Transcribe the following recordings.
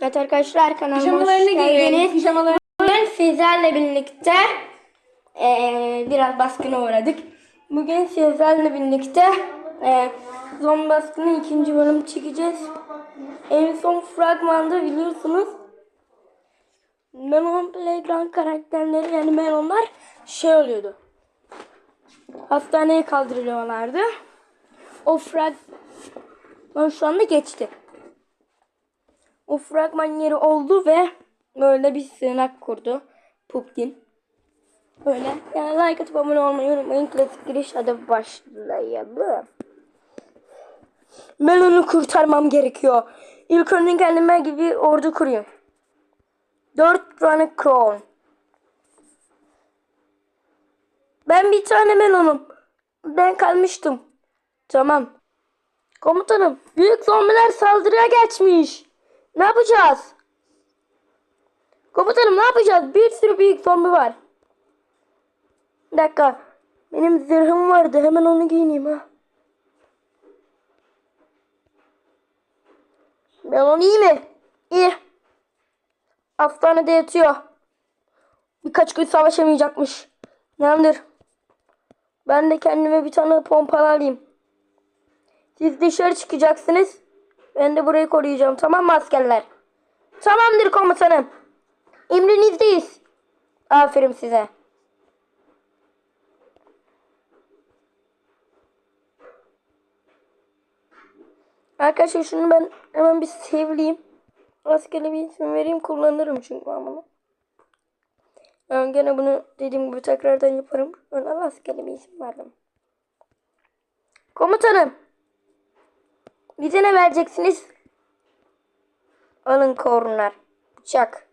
Evet arkadaşlar kanalıma hoş Pijamalarını giyin. geldiniz. Pijamalarını Bugün sizlerle birlikte eee, biraz baskına uğradık. Bugün sizlerle birlikte eee zombi baskını ikinci bölüm çekeceğiz. En son fragmanda biliyorsunuz Melon Playground karakterleri yani melonlar şey oluyordu. Hastaneye kaldırılıyorlardı. O fragman şu anda geçti. O fragman yeri oldu ve böyle bir sığınak kurdu. Pupkin. Böyle. Yani like atıp abone olmayı unutmayın. Klasik giriş hadi başlayalım. Ben onu kurtarmam gerekiyor. İlk önce kendime gibi ordu kurayım. Dört tane crown. Ben bir tane melonum. Ben kalmıştım. Tamam. Komutanım, büyük zombiler saldırıya geçmiş. Ne yapacağız? Komutanım ne yapacağız? Bir sürü büyük zombi var. Bir dakika. Benim zırhım vardı. Hemen onu giyineyim ha. Melon iyi mi? İyi. Hastanede yatıyor. Birkaç gün savaşamayacakmış. Tamamdır. Ben de kendime bir tane pompalı alayım. Siz dışarı çıkacaksınız. Ben de burayı koruyacağım. Tamam mı askerler? Tamamdır komutanım. Emrinizdeyiz. Aferin size. Arkadaşlar şunu ben hemen bir sevleyeyim. Askeri bir isim vereyim kullanırım çünkü ben bunu. Ben gene bunu dediğim gibi tekrardan yaparım. Ben askeri bir isim verdim. Komutanım. Bize ne vereceksiniz? Alın korunlar. Bıçak.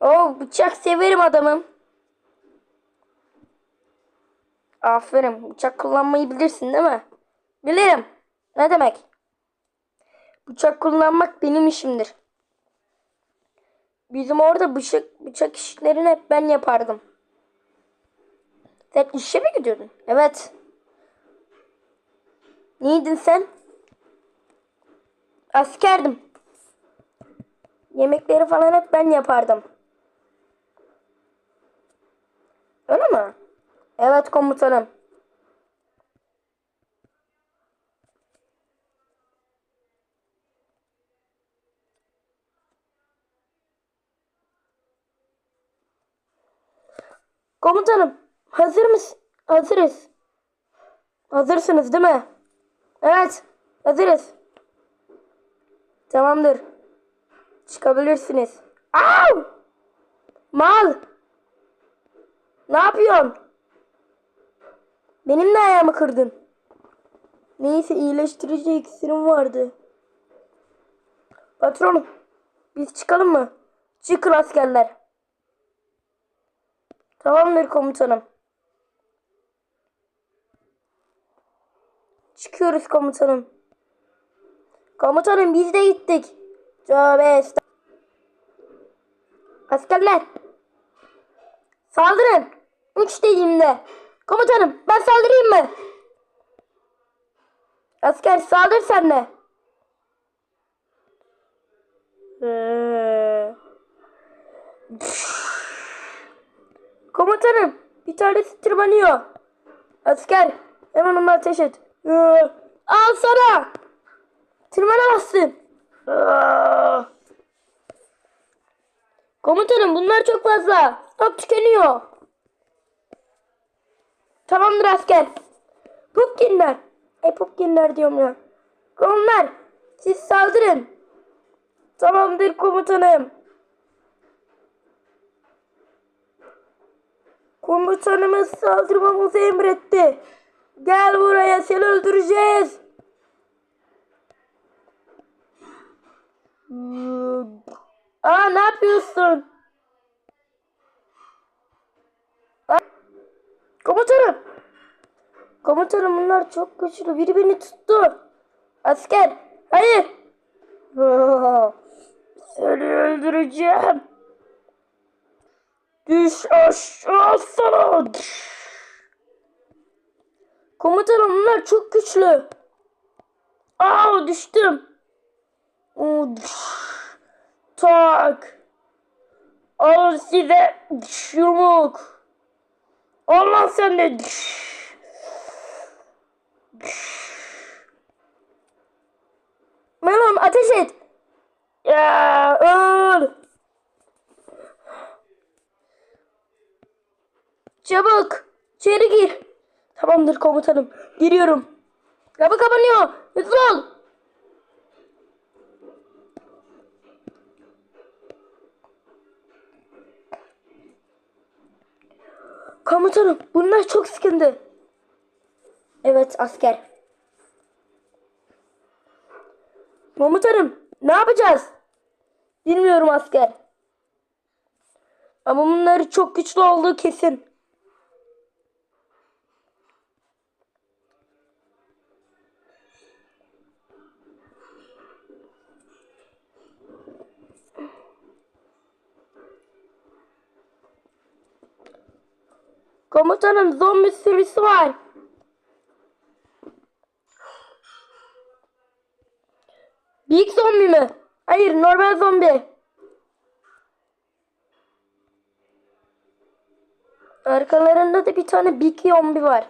Oo bıçak severim adamım. Aferin. Bıçak kullanmayı bilirsin değil mi? Bilirim. Ne demek? Bıçak kullanmak benim işimdir. Bizim orada bıçak, bıçak işlerini hep ben yapardım. Sen işe mi gidiyordun? Evet. Neydin sen? Askerdim. Yemekleri falan hep ben yapardım. Öyle mi? Evet komutanım. Komutanım, hazır mısın? Hazırız. Hazırsınız değil mi? Evet, hazırız. Tamamdır. Çıkabilirsiniz. Au! Mal! Ne yapıyorsun? Benim de ayağımı kırdın. Neyse iyileştirici iksirim vardı. Patronum, biz çıkalım mı? Çıkın askerler. Tamamdır komutanım. Çıkıyoruz komutanım. Komutanım biz de gittik. Tövbe Askerler. Saldırın. Üç dediğimde. Komutanım ben saldırayım mı? Asker saldır sen de. Ee. Komutanım bir tanesi tırmanıyor. Asker hemen onu ateş et. Ee, Al sana. Tırmanamazsın. Ee. Komutanım bunlar çok fazla. Stok tükeniyor. Tamamdır asker. Pupkinler. E pupkinler diyorum ya. Onlar siz saldırın. Tamamdır komutanım. Komutanımız saldırmamızı emretti. Gel buraya seni öldüreceğiz. Aa ne yapıyorsun? Komutanım. Komutanım bunlar çok güçlü. Biri beni tuttu. Asker. Hayır. Aa, Seni öldüreceğim. Düş aşağı sana. Komutanım bunlar çok güçlü. Aa düştüm. Tak. Al size yumruk. Allah sen de. Melon ateş et. Ya öl. Çabuk. İçeri gir. Tamamdır komutanım. Giriyorum. Kapı kapanıyor. Hızlı ol. Komutanım bunlar çok sıkıntı. Evet asker. Komutanım ne yapacağız? Bilmiyorum asker. Ama bunları çok güçlü olduğu kesin. Komutanım zombi sürüsü var. Büyük zombi mi? Hayır normal zombi. Arkalarında da bir tane Big zombi var.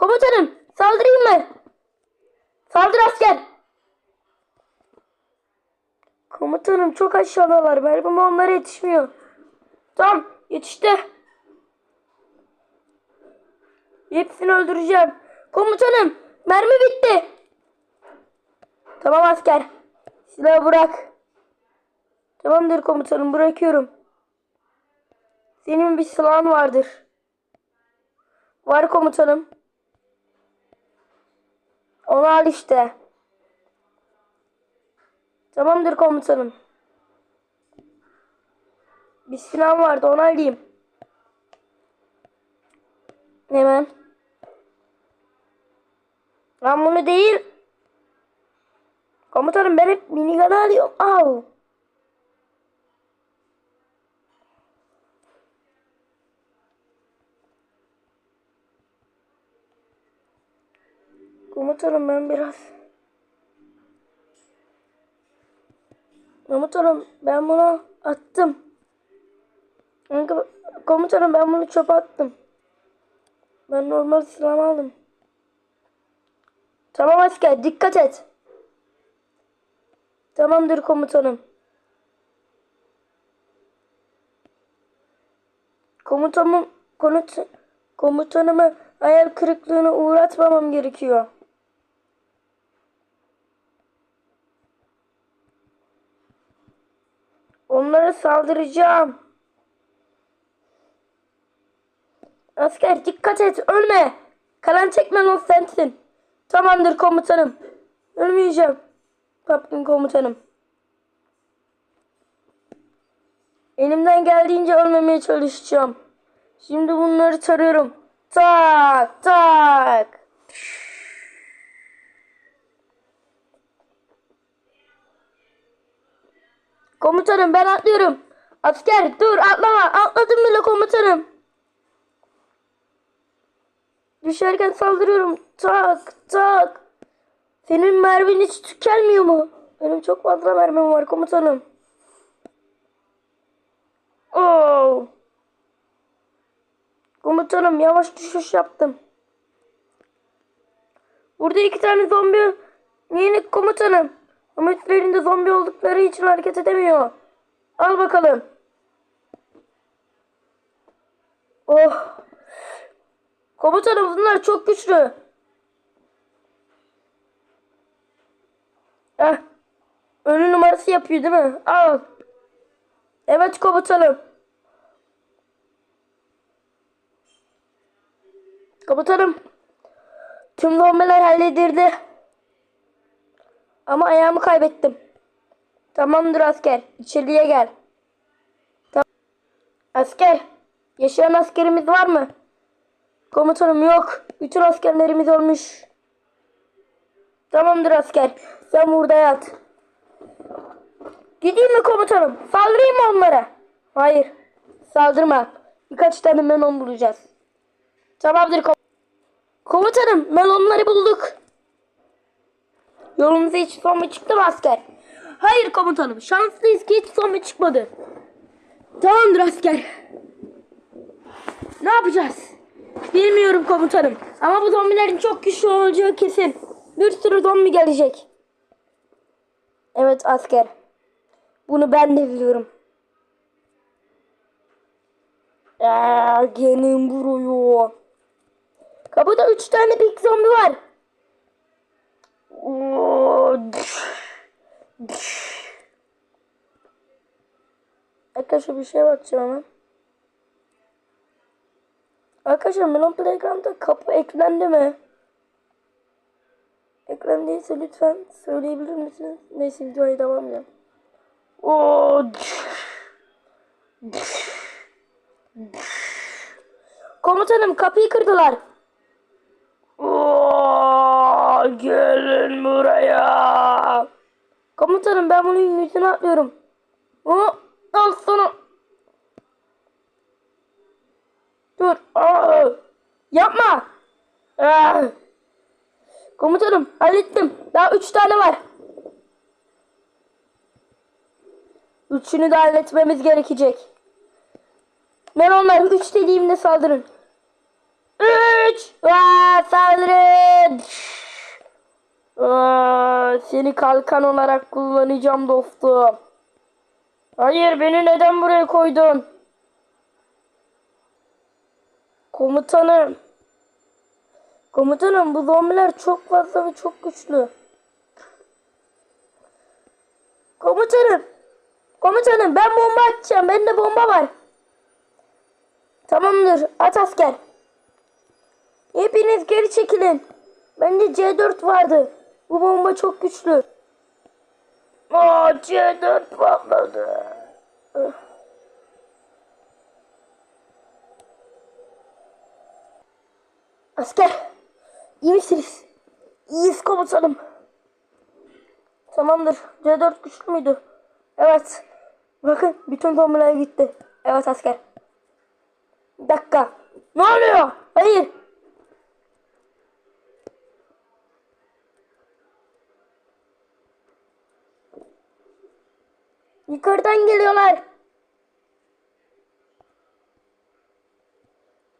Komutanım saldırayım mı? Saldır asker. Komutanım çok aşağıdalar. Mermim onlara yetişmiyor. Tamam yetişti. Hepsini öldüreceğim. Komutanım mermi bitti. Tamam asker. Silahı bırak. Tamamdır komutanım bırakıyorum. Senin bir silahın vardır. Var komutanım. Onu al işte. Tamamdır komutanım. Bir silahım vardı onu alayım. Hemen. Ben bunu değil. Komutanım ben hep minigun alıyorum. Au. Komutanım ben biraz... Komutanım ben bunu attım. Komutanım ben bunu çöpe attım. Ben normal silahımı aldım. Tamam asker dikkat et. Tamamdır komutanım. Komutanım konut komutanımı hayal kırıklığına uğratmamam gerekiyor. Onlara saldıracağım. Asker dikkat et ölme. Kalan çekmen o sensin. Tamamdır komutanım. Ölmeyeceğim. Kaptan komutanım. Elimden geldiğince ölmemeye çalışacağım. Şimdi bunları tarıyorum. Tak tak. Komutanım ben atlıyorum. Asker dur atlama. Atladım bile komutanım. Düşerken saldırıyorum. Tak tak. Senin mermin hiç tükenmiyor mu? Benim çok fazla mermim var komutanım. Oo. Komutanım yavaş düşüş yaptım. Burada iki tane zombi yeni komutanım. Ama üstlerinde zombi oldukları için hareket edemiyor. Al bakalım. Oh. Komutanım bunlar çok güçlü. Heh. Ölü numarası yapıyor değil mi? Al. Evet komutanım. Komutanım. Tüm zombiler halledildi. Ama ayağımı kaybettim. Tamamdır asker. İçeriye gel. Tamam. Asker. Yaşayan askerimiz var mı? Komutanım yok. Bütün askerlerimiz ölmüş. Tamamdır asker. Sen burada yat. Gideyim mi komutanım? Saldırayım mı onlara? Hayır. Saldırma. Birkaç tane melon bulacağız. Tamamdır kom komutanım. Melonları bulduk. Yolumuza hiç zombi çıktı mı asker? Hayır komutanım. Şanslıyız ki hiç zombi çıkmadı. Tamamdır asker. Ne yapacağız? Bilmiyorum komutanım. Ama bu zombilerin çok güçlü olacağı kesin. Bir sürü zombi gelecek. Evet asker. Bunu ben de biliyorum. Eee, gelin buraya. Kapıda üç tane big zombi var. Arkadaşlar bir şey bakacağım hemen. Arkadaşlar Melon Playground'da kapı eklendi mi? Eklendiyse lütfen söyleyebilir misiniz? Neyse videoya devam edelim. Komutanım kapıyı kırdılar. Gelin buraya. Komutanım ben bunun yüzüne atlıyorum. Oo, al sana. Dur. Aa, yapma. Aa. Komutanım hallettim. Daha üç tane var. Üçünü de halletmemiz gerekecek. Ben onları üç dediğimde saldırın. Üç! Aa, saldırın! Aa, seni kalkan olarak kullanacağım dostum. Hayır beni neden buraya koydun? Komutanım. Komutanım bu zombiler çok fazla ve çok güçlü. Komutanım. Komutanım ben bomba atacağım. Bende bomba var. Tamamdır. At asker. Hepiniz geri çekilin. Bende C4 vardı. Bu bomba çok güçlü. Aa C4 patladı. Asker. İyi misiniz? İyiyiz komutanım. Tamamdır. C4 güçlü müydü? Evet. Bakın bütün zombiler gitti. Evet asker. Bir dakika. Ne oluyor? Hayır. Yukarıdan geliyorlar.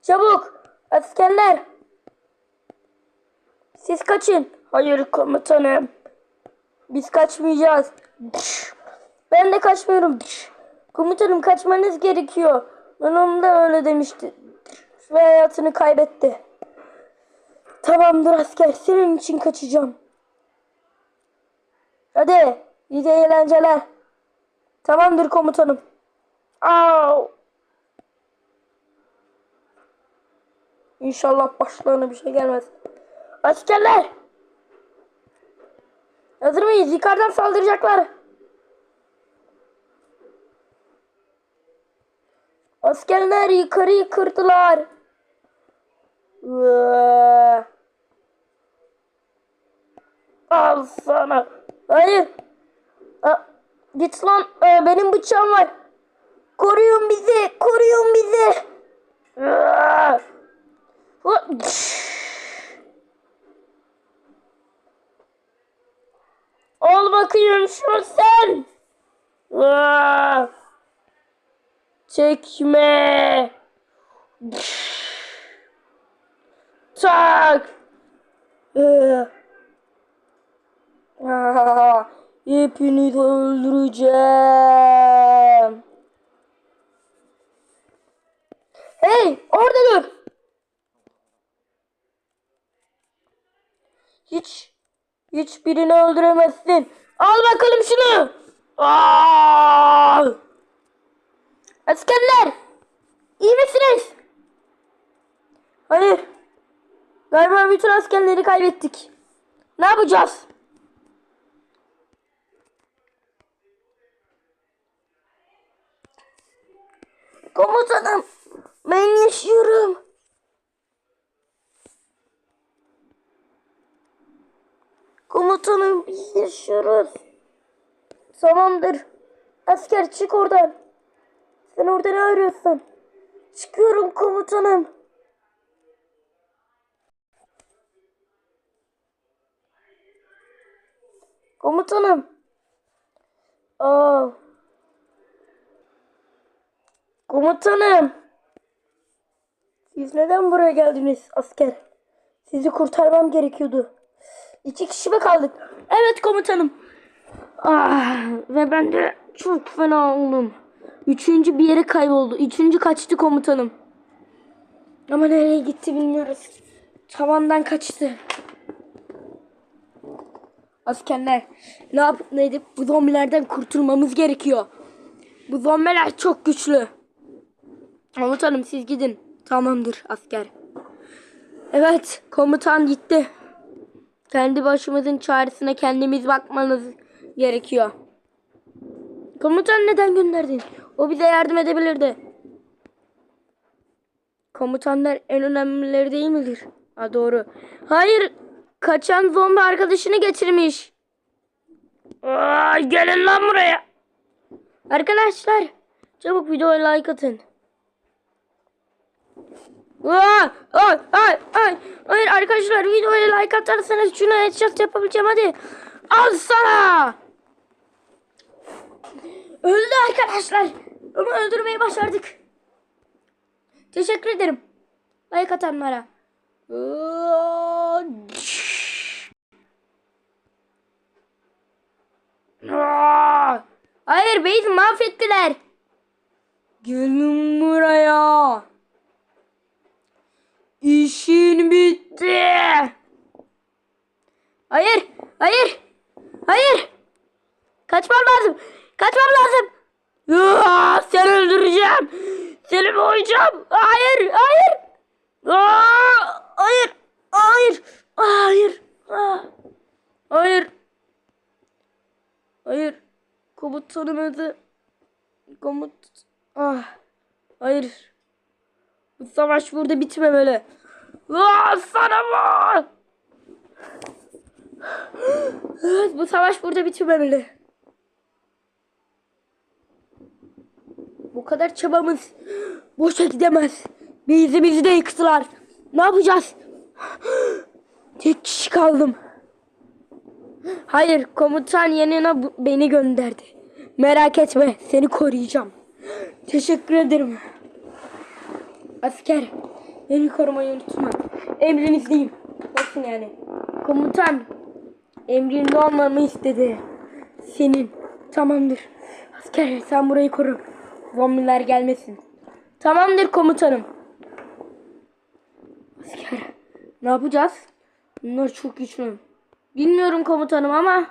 Çabuk. Askerler. Siz kaçın. Hayır komutanım. Biz kaçmayacağız. Ben de kaçmıyorum. Komutanım kaçmanız gerekiyor. Onu da öyle demişti. Ve hayatını kaybetti. Tamamdır asker. Senin için kaçacağım. Hadi. İyi eğlenceler. Tamamdır komutanım. Au. İnşallah başlarına bir şey gelmez. Askerler! Hazır mıyız? Yukarıdan saldıracaklar. Askerler yukarıyı kırdılar. Al sana. Hayır. Aa, git lan. Ee, benim bıçağım var. Koruyun bizi. Koruyun bizi. Al bakayım şunu sen. Çekme. Tak. Hepinizi öldüreceğim. Hey orada dur. Hiç hiçbirini öldüremezsin. Al bakalım şunu. Aa! Askerler! İyi misiniz? Hayır. Galiba bütün askerleri kaybettik. Ne yapacağız? Komutanım, ben yaşıyorum. Komutanım yaşıyoruz. Tamamdır. Asker çık oradan. Sen orada ne arıyorsun? Çıkıyorum komutanım. Komutanım. Aa. Komutanım. Siz neden buraya geldiniz asker? Sizi kurtarmam gerekiyordu. İki kişi mi kaldık? Evet komutanım. Ah, ve ben de çok fena oldum. Üçüncü bir yere kayboldu. Üçüncü kaçtı komutanım. Ama nereye gitti bilmiyoruz. Tavandan kaçtı. Askerler ne yapıp ne edip bu zombilerden kurtulmamız gerekiyor. Bu zombiler çok güçlü. Komutanım siz gidin. Tamamdır asker. Evet komutan gitti. Kendi başımızın çaresine kendimiz bakmanız gerekiyor. Komutan neden gönderdin? O bize yardım edebilirdi. Komutanlar en önemlileri değil midir? Ha doğru. Hayır. Kaçan zombi arkadaşını getirmiş. Aa, gelin lan buraya. Arkadaşlar çabuk videoya like atın. Aa, ay, ay, ay. Hayır arkadaşlar videoya like atarsanız şunu headshot yapabileceğim hadi. Al sana. Öldü arkadaşlar. Ama öldürmeyi başardık. Teşekkür ederim. Like atanlara. Hayır beyzi mahvettiler. Gelin buraya. İşin bitti. Hayır, hayır, hayır. Kaçmam lazım. Kaçmam lazım. Aa, seni öldüreceğim. Seni boğacağım. Hayır, hayır. Aa, hayır, hayır, hayır. Aa, hayır. Hayır. Komutanım öldü. Komut... Ah. Hayır. Bu savaş burada bitmemeli. Aa, sana? Evet, bu savaş burada bitmemeli. Bu kadar çabamız boşa gidemez. Bizimizi de yıktılar. Ne yapacağız? Tek kişi kaldım. Hayır, komutan yanına beni gönderdi. Merak etme, seni koruyacağım. Teşekkür ederim. Asker, beni korumayı unutma. Emrinizdeyim. Nasıl yani? Komutan, emrinde olmamı istedi. Senin. Tamamdır. Asker, sen burayı koru. Zombiler gelmesin. Tamamdır komutanım. Asker, ne yapacağız? Bunlar çok güçlü. Bilmiyorum komutanım ama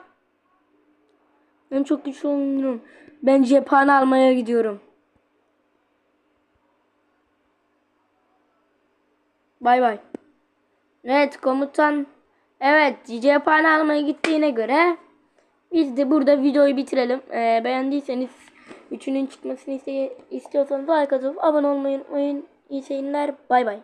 ben çok güçlü olmuyorum. Ben cephane almaya gidiyorum. Bay bay. Evet komutan. Evet cephane almaya gittiğine göre biz de burada videoyu bitirelim. Ee, beğendiyseniz üçünün çıkmasını iste- istiyorsanız like atıp abone olmayı unutmayın. İyi seyirler. Bay bay.